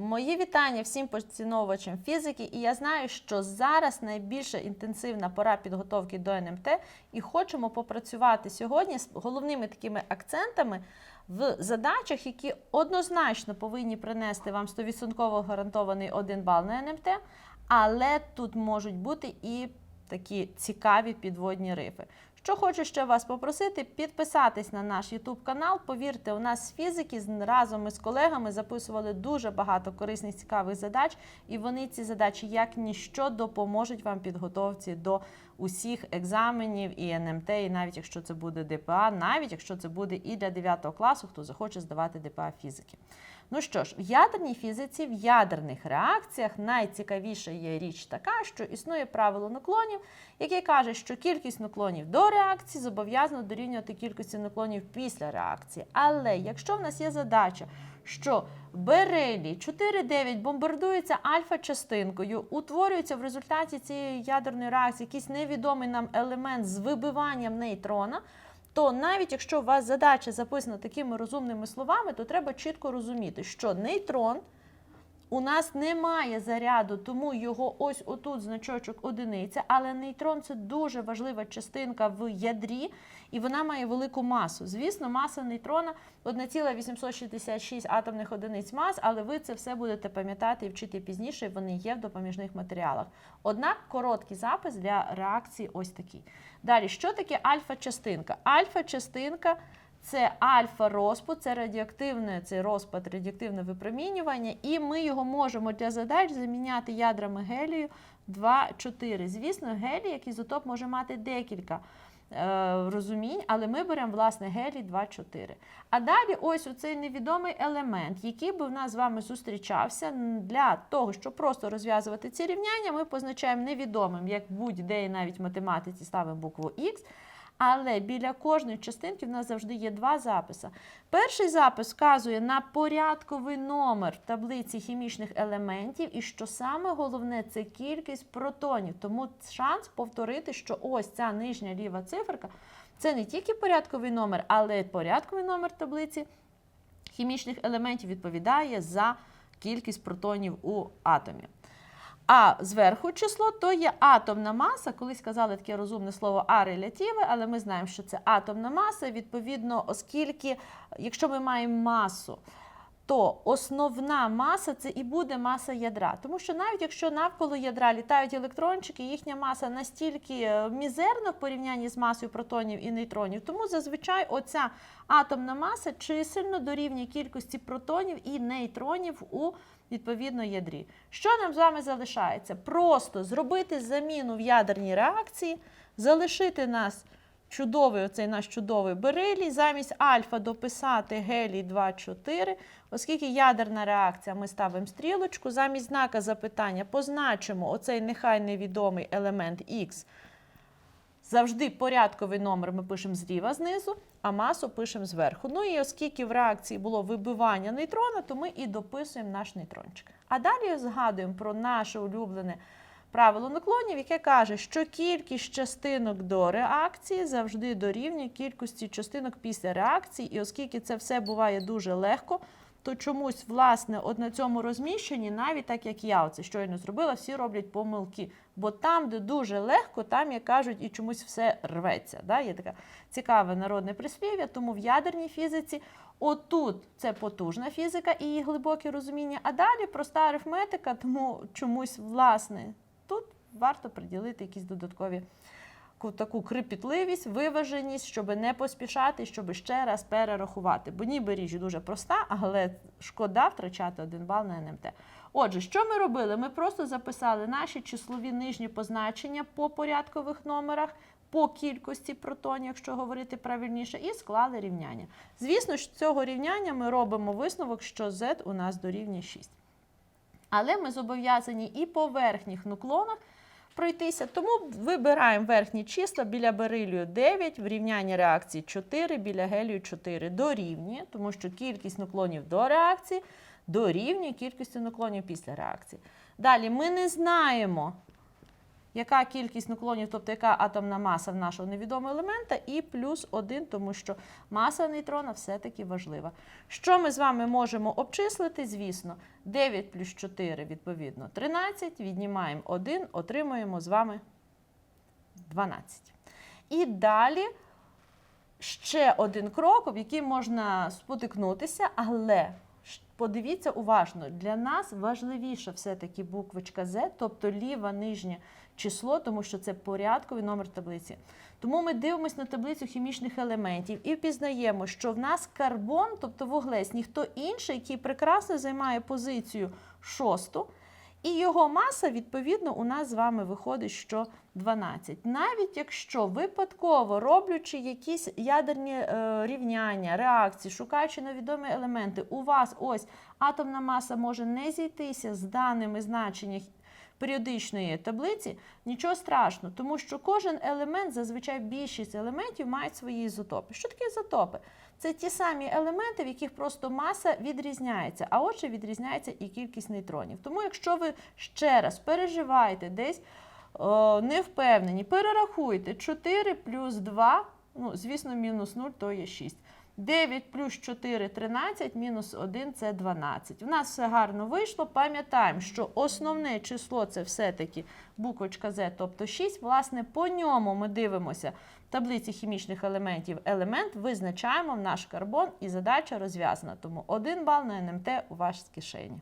Мої вітання всім поціновувачам фізики, і я знаю, що зараз найбільша інтенсивна пора підготовки до НМТ, і хочемо попрацювати сьогодні з головними такими акцентами в задачах, які однозначно повинні принести вам 100% гарантований 1 бал на НМТ, але тут можуть бути і такі цікаві підводні рифи. Що хочу ще вас попросити, підписатись на наш YouTube канал. Повірте, у нас з фізики разом із колегами записували дуже багато корисних цікавих задач, і вони ці задачі як ніщо допоможуть вам підготовці до усіх екзаменів і НМТ, і навіть якщо це буде ДПА, навіть якщо це буде і для 9 класу, хто захоче здавати ДПА фізики. Ну що ж, в ядерній фізиці, в ядерних реакціях найцікавіша є річ така, що існує правило наклонів, яке каже, що кількість наклонів до реакції зобов'язана дорівнювати кількості наклонів після реакції. Але якщо в нас є задача, що берелій 4,9 бомбардується альфа-частинкою, утворюється в результаті цієї ядерної реакції якийсь невідомий нам елемент з вибиванням нейтрона, то навіть якщо у вас задача записана такими розумними словами, то треба чітко розуміти, що нейтрон у нас немає заряду, тому його ось отут значочок одиниця, але нейтрон це дуже важлива частинка в ядрі, і вона має велику масу. Звісно, маса нейтрона 1,866 атомних одиниць мас, але ви це все будете пам'ятати і вчити пізніше, вони є в допоміжних матеріалах. Однак короткий запис для реакції ось такий. Далі, що таке альфа-частинка? Альфа-частинка це альфа-розпад, це радіоактивне, це розпад, радіоактивне випромінювання, і ми його можемо для задач заміняти ядрами гелію 2-4. Звісно, гелій, як ізотоп, може мати декілька е, розумінь, але ми беремо власне гелій 2-4. А далі ось оцей невідомий елемент, який би в нас з вами зустрічався для того, щоб просто розв'язувати ці рівняння, ми позначаємо невідомим, як будь-де і навіть в математиці ставимо букву Х. Але біля кожної частинки в нас завжди є два записи. Перший запис вказує на порядковий номер таблиці хімічних елементів, і що саме головне це кількість протонів. Тому шанс повторити, що ось ця нижня ліва циферка це не тільки порядковий номер, але й порядковий номер таблиці хімічних елементів відповідає за кількість протонів у атомі. А зверху число то є атомна маса. Колись казали таке розумне слово а релятиве, але ми знаємо, що це атомна маса. Відповідно, оскільки, якщо ми маємо масу, то основна маса це і буде маса ядра. Тому що навіть якщо навколо ядра літають електрончики, їхня маса настільки е, мізерна в порівнянні з масою протонів і нейтронів, тому зазвичай оця атомна маса чисельно дорівнює кількості протонів і нейтронів у відповідно ядрі. Що нам з вами залишається? Просто зробити заміну в ядерній реакції, залишити нас чудовий, оцей наш чудовий берилій, замість альфа дописати гелій 2,4, оскільки ядерна реакція, ми ставимо стрілочку, замість знака запитання позначимо оцей нехай невідомий елемент Х. Завжди порядковий номер ми пишемо зліва знизу, а масу пишемо зверху. Ну і оскільки в реакції було вибивання нейтрона, то ми і дописуємо наш нейтрончик. А далі згадуємо про наше улюблене правило наклонів, яке каже, що кількість частинок до реакції завжди дорівнює кількості частинок після реакції. І оскільки це все буває дуже легко, то чомусь, власне, от на цьому розміщенні, навіть так як я оце щойно зробила, всі роблять помилки. Бо там, де дуже легко, там, як кажуть, і чомусь все рветься. Да? Є таке цікаве народне прислів'я, тому в ядерній фізиці отут це потужна фізика і її глибоке розуміння, а далі проста арифметика, тому чомусь, власне, варто приділити якісь додаткові таку крипітливість, виваженість, щоб не поспішати, щоб ще раз перерахувати. Бо ніби річ дуже проста, але шкода втрачати один бал на НМТ. Отже, що ми робили? Ми просто записали наші числові нижні позначення по порядкових номерах, по кількості протонів, якщо говорити правильніше, і склали рівняння. Звісно, з цього рівняння ми робимо висновок, що z у нас дорівнює 6. Але ми зобов'язані і по верхніх нуклонах пройтися. Тому вибираємо верхні числа біля берилію 9, в рівнянні реакції 4, біля гелію 4 дорівнює, тому що кількість нуклонів до реакції дорівнює кількості нуклонів після реакції. Далі ми не знаємо яка кількість нуклонів, тобто яка атомна маса в нашого невідомого елемента, і плюс 1, тому що маса нейтрона все-таки важлива. Що ми з вами можемо обчислити? Звісно, 9 плюс 4, відповідно, 13, віднімаємо 1, отримуємо з вами 12. І далі ще один крок, в який можна спотикнутися, але подивіться уважно, для нас важливіша все-таки буквочка Z, тобто ліве нижнє число, тому що це порядковий номер таблиці. Тому ми дивимося на таблицю хімічних елементів і впізнаємо, що в нас карбон, тобто вуглець, ніхто інший, який прекрасно займає позицію шосту, і його маса, відповідно, у нас з вами виходить, що 12. Навіть якщо випадково роблячи якісь ядерні е, рівняння, реакції, шукаючи невідомі елементи, у вас ось атомна маса може не зійтися з даними значення періодичної таблиці, нічого страшного, тому що кожен елемент, зазвичай більшість елементів мають свої ізотопи. Що таке ізотопи? Це ті самі елементи, в яких просто маса відрізняється, а отже, відрізняється і кількість нейтронів. Тому, якщо ви ще раз переживаєте десь о, не перерахуйте 4 плюс 2, ну, звісно, мінус 0, то є 6. 9 плюс 4 – 13, мінус 1 – це 12. У нас все гарно вийшло. Пам'ятаємо, що основне число це все-таки буквочка Z, тобто 6. Власне, по ньому ми дивимося в таблиці хімічних елементів елемент, визначаємо наш карбон і задача розв'язана. Тому 1 бал на НМТ у вас з кишені.